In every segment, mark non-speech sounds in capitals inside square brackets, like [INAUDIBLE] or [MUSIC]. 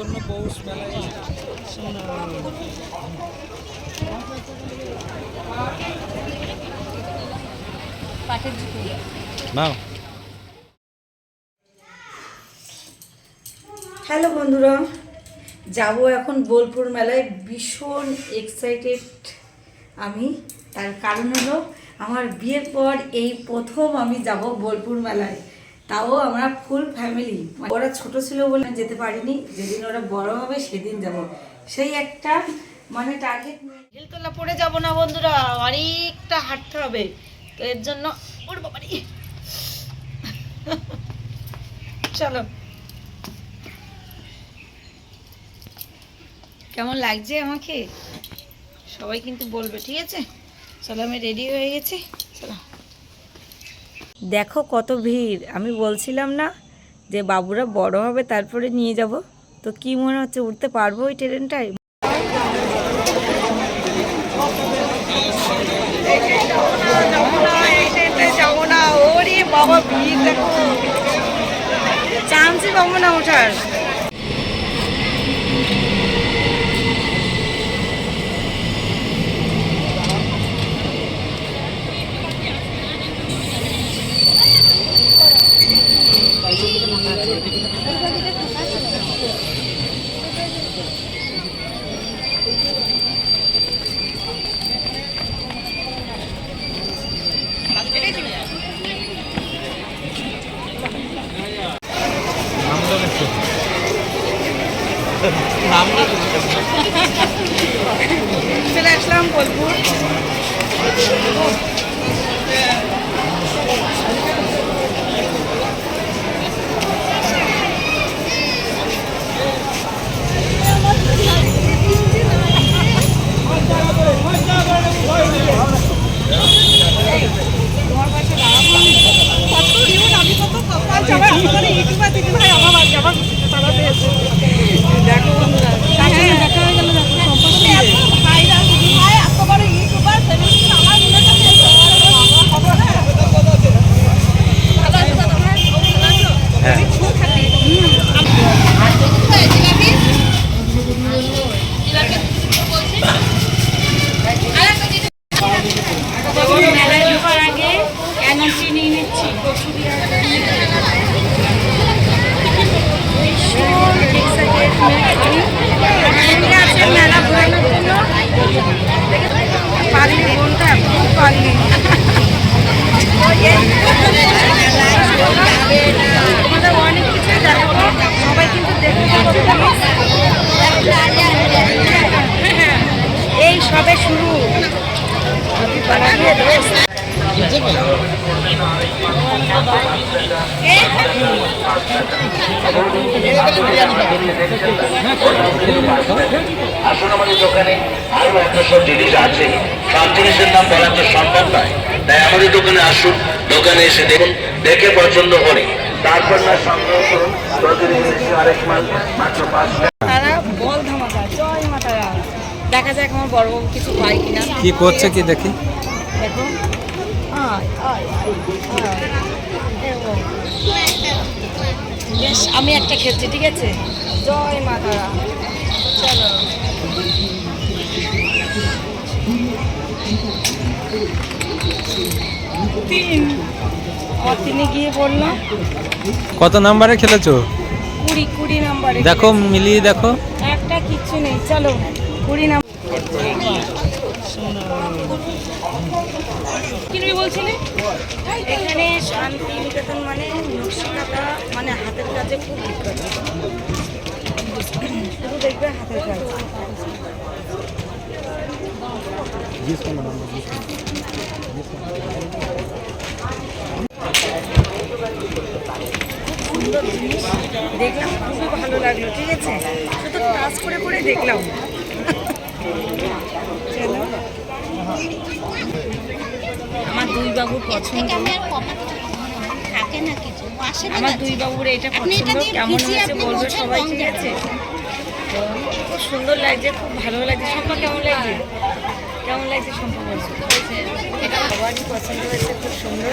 জন্য পৌষ মেলায় নাও। হ্যালো বন্ধুরা যাব এখন বোলপুর মেলায়। ভীষণ এক্সাইটেড আমি তার কারণ হলো আমার বিয়ের পর এই প্রথম আমি যাব বোলপুর মেলায়। তাও আমরা ফুল ফ্যামিলি ওরা ছোট ছিল বলে যেতে পারিনি, যেদিন ওরা বড় হবে সেদিন যাব। সেই একটা মানে টার্গেট হিলতলা পড়ে যাব না বন্ধুরা, অনেকটা হাঁটতে হবে। তো এর জন্য ওর বাবারি চলো। কেমন লাগছে আমাকে? সবাই কিন্তু বলবে, ঠিক আছে? চলো, আমি রেডি হয়ে গেছি। চলো। দেখো কত ভিড়। আমি বলছিলাম না যে বাবুরা বড় হবে, তারপরে নিয়ে যাব। তো কি মনে হচ্ছে, উঠতে পারব ওই ট্রেনটায়? চান্সই পাবো না ওঠার। চলে আসলাম বোলপুর দেখো বন্ধুরা দেখা হয়ে গেল দেখো মেলায় ঢোকার আগে এনার্জি নিয়ে নিচ্ছি ভীষণ excited আমি। সঙ্গে আছে মেলা ঘোরানোর জন্য পারলি বোনটা খুব পারলি তোমাদের অনেক কিছু দেখাবো সবাই কিন্তু দেখতে পাবো এই সবে শুরু বানাবো দোস্ত। আসুন আমাদের দোকানে আরও এত জিনিস আছে। সব জিনিসের নাম বলা তো সম্ভব নয়। তাই আমাদের দোকানে আসুন। দোকানে এসে দেখুন। দেখে পছন্দ করে তারপর না সংগ্রহ করুন। প্রতিদিন আরেক মাস মাত্র পাঁচ তারা বল ধামাকা। জয় মাতারা। দেখা যাক আমার বড় কিছু পাই কিনা। কি করছে কি দেখি? দেখো বেশ আমি একটা খেলছি ঠিক আছে? জয় মাতারা চলো। তিন। আমার তিনে গিয়ে পড়ল কত নাম্বারে খেলেছো? কুড়ি কুড়ি নাম্বারে দেখো মিলিয়ে দেখো। একটা কিচ্ছু নেই চলো কুড়ি নাম্বার। এখানে শান্তি নিকেতন মানে নকশিকাতা মানে হাতের কাজে খুব শুধু দেখবে হাতের কাজ। সুন্দর জিনিস। দেখলাম, খুবই ভালো লাগল, ঠিক আছে? শুধু টাচ করে করে দেখলাম। [LAUGHS] চলো। আমার দুই বাবুর পছন্দ থাকে না কিছু? আমার দুই বাবুর এটা পছন্দ। কেমন হয়েছে বলবে সবাই ঠিক আছে? খুব সুন্দর লাগছে খুব ভালো লাগছে। সম্পা কেমন লাগছে? কেমন লাগছে সম্পা বলছো? এটা সবারই পছন্দ হয়েছে খুব সুন্দর।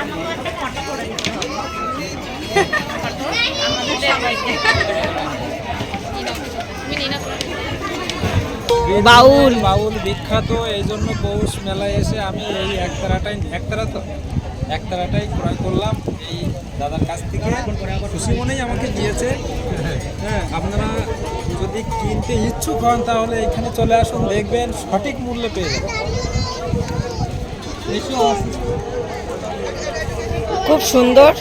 আমাকে একটা ফটো করে দিতে হবে [LAUGHS] আমাদের সবাইকে বাউল। বাউল বিখ্যাত এই জন্য পৌষ মেলায় এসে আমি এই একতারাটাই একতারা তো একতারাটাই ক্রয় করলাম এই দাদার কাছ থেকে। খুশি মনেই আমাকে দিয়েছে। হ্যাঁ আপনারা যদি কিনতে ইচ্ছুক হন তাহলে এখানে চলে আসুন দেখবেন সঠিক মূল্যে পেয়ে যাবেন। খুব সুন্দর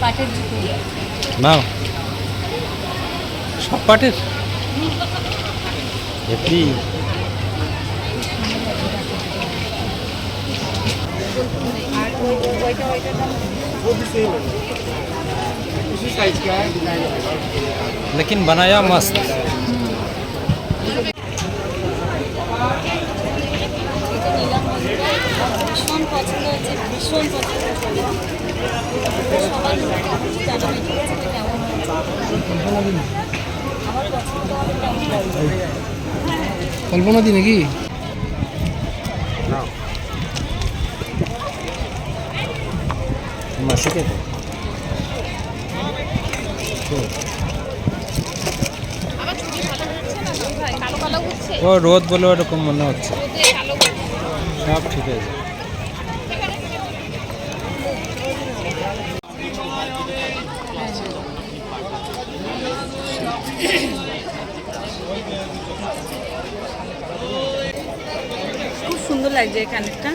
পাটের জুতো নাও সব পাটের হেপি लेकिन बनाया मस्त ভীষণ পছন্দ হচ্ছে ভীষণ পছন্দ জানাবেন কেমন হয়েছে। হবে কেমন কল্পনা দি নাকি? মাসিকে ও রোদ বলে ওরকম মনে হচ্ছে। সব ঠিক আছে খুব সুন্দর লাগছে কানেরটা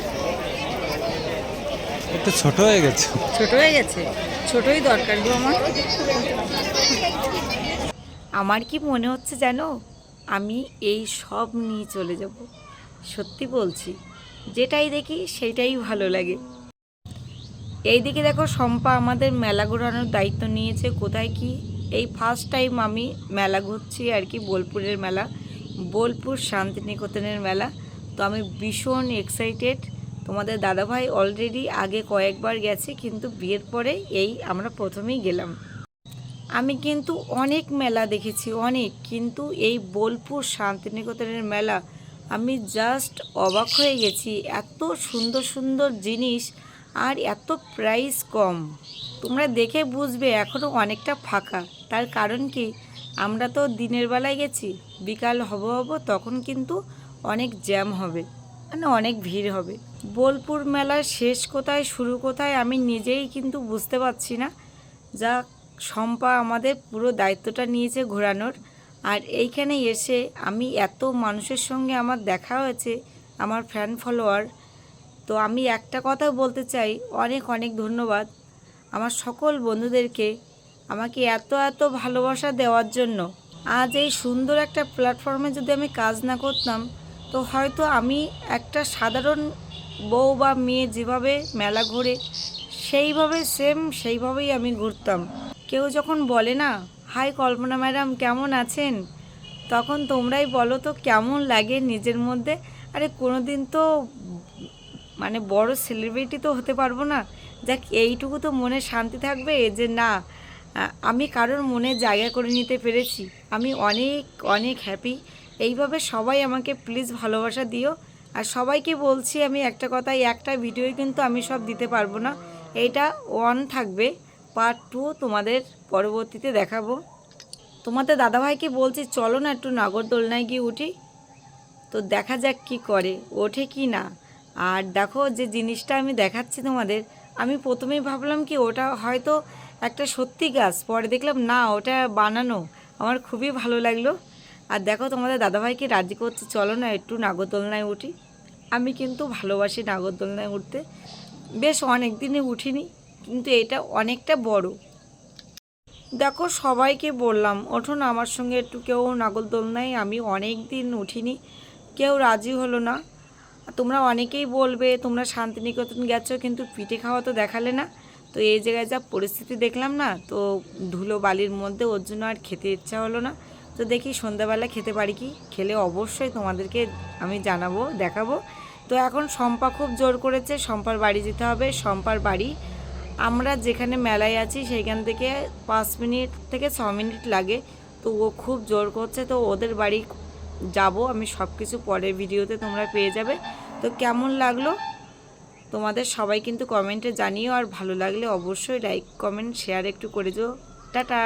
একটু ছোট হয়ে গেছে। ছোট হয়ে গেছে? ছোটই দরকার গো আমার। আমার কি মনে হচ্ছে জানো আমি এই সব নিয়ে চলে যাব? সত্যি বলছি যেটাই দেখি সেটাই ভালো লাগে। এইদিকে দেখো শম্পা আমাদের মেলা ঘোরানোর দায়িত্ব নিয়েছে। কোথায় কি? এই ফার্স্ট টাইম আমি মেলা ঘুরছি আর কি বোলপুরের মেলা। বোলপুর শান্তিনিকেতনের মেলা। তো আমি ভীষণ এক্সাইটেড তোমাদের দাদাভাই অলরেডি আগে কয়েকবার গেছে, কিন্তু বিয়ের পরে এই আমরা প্রথমেই গেলাম। আমি কিন্তু অনেক মেলা দেখেছি, অনেক। কিন্তু এই বোলপুর শান্তিনিকেতনের মেলা, আমি জাস্ট অবাক হয়ে গেছি। এত সুন্দর সুন্দর জিনিস আর এত প্রাইস কম। তোমরা দেখে বুঝবে এখনও অনেকটা ফাঁকা। তার কারণ কি? আমরা তো দিনের বেলায় গেছি, বিকাল হব হব তখন কিন্তু অনেক জ্যাম হবে মানে অনেক ভিড় হবে। বোলপুর মেলার শেষ কোথায়, শুরু কোথায় আমি নিজেই কিন্তু বুঝতে পারছি না। যা শম্পা আমাদের পুরো দায়িত্বটা নিয়েছে ঘোরানোর। আর এইখানে এসে আমি এত মানুষের সঙ্গে আমার দেখা হয়েছে, আমার ফ্যান ফলোয়ার তো আমি একটা কথা বলতে চাই, অনেক অনেক ধন্যবাদ আমার সকল বন্ধুদেরকে আমাকে এত এত ভালোবাসা দেওয়ার জন্য। আজ এই সুন্দর একটা প্ল্যাটফর্মে যদি আমি কাজ না করতাম তো হয়তো আমি একটা সাধারণ বউ বা মেয়ে যেভাবে মেলা ঘোরে, সেইভাবে সেম সেইভাবেই আমি ঘুরতাম। কেউ যখন বলে না, হাই কল্পনা ম্যাডাম, কেমন আছেন? তখন তোমরাই বলো তো কেমন লাগে নিজের মধ্যে। আরে কোনো দিন তো মানে বড় সেলিব্রিটি তো হতে পারব না। যাক, এইটুকু তো মনে শান্তি থাকবে যে না আমি কারোর মনে জায়গা করে নিতে পেরেছি। আমি অনেক অনেক হ্যাপি এইভাবে সবাই আমাকে প্লিজ ভালোবাসা দিও। আর সবাইকে বলছি আমি একটা কথাই, একটা ভিডিওই কিন্তু আমি সব দিতে পারব না। এইটা ওয়ান থাকবে পার্ট টু তোমাদের পরবর্তীতে দেখাবো। তোমাদের দাদাভাইকে বলছি, চলো না একটু নাগরদোলনায় গিয়ে উঠি। তো দেখা যাক কি করে, ওঠে কি না। আর দেখো যে জিনিসটা আমি দেখাচ্ছি তোমাদের, আমি প্রথমেই ভাবলাম কি ওটা হয়তো একটা সত্যি গাছ, পরে দেখলাম না, ওটা বানানো। আমার খুবই ভালো লাগল। আর দেখো তোমাদের দাদাভাইকে রাজি করছে? চলো না একটু নাগরদোলনায় উঠি। আমি কিন্তু ভালোবাসি নাগরদোলনায় উঠতে। বেশ অনেক দিনে উঠিনি, কিন্তু এটা অনেকটা বড়। দেখো সবাইকে বললাম, ওঠো না আমার সঙ্গে একটু কেউ নাগরদোলনায়। আমি অনেক দিন উঠিনি, কেউ রাজি হলো না। তোমরা অনেকেই বলবে, তোমরা শান্তিনিকেতন গেছো, কিন্তু পিঠে খাওয়া তো দেখালে না। তো এই জায়গায় যা পরিস্থিতি দেখলাম না, তো ধুলো বালির মধ্যে ওর জন্য আর খেতে ইচ্ছা হলো না। তো দেখি সন্ধ্যাবেলা খেতে পারি কি? খেলে অবশ্যই তোমাদেরকে আমি জানাব, দেখাবো। তো এখন শম্পা খুব জোর করেছে, শম্পার বাড়ি যেতে হবে, শম্পার বাড়ি। আমরা যেখানে মেলায় আছি সেইখান থেকে পাঁচ মিনিট থেকে ছ মিনিট লাগে। তো ও খুব জোর করছে, তো ওদের বাড়ি যাব। আমি সব কিছু পরের ভিডিওতে তোমরা পেয়ে যাবে। তো কেমন লাগল? তোমাদের সবাই কিন্তু কমেন্টে জানিও, আর ভালো লাগলে অবশ্যই লাইক, কমেন্ট, শেয়ার একটু করে দিও। টাটা!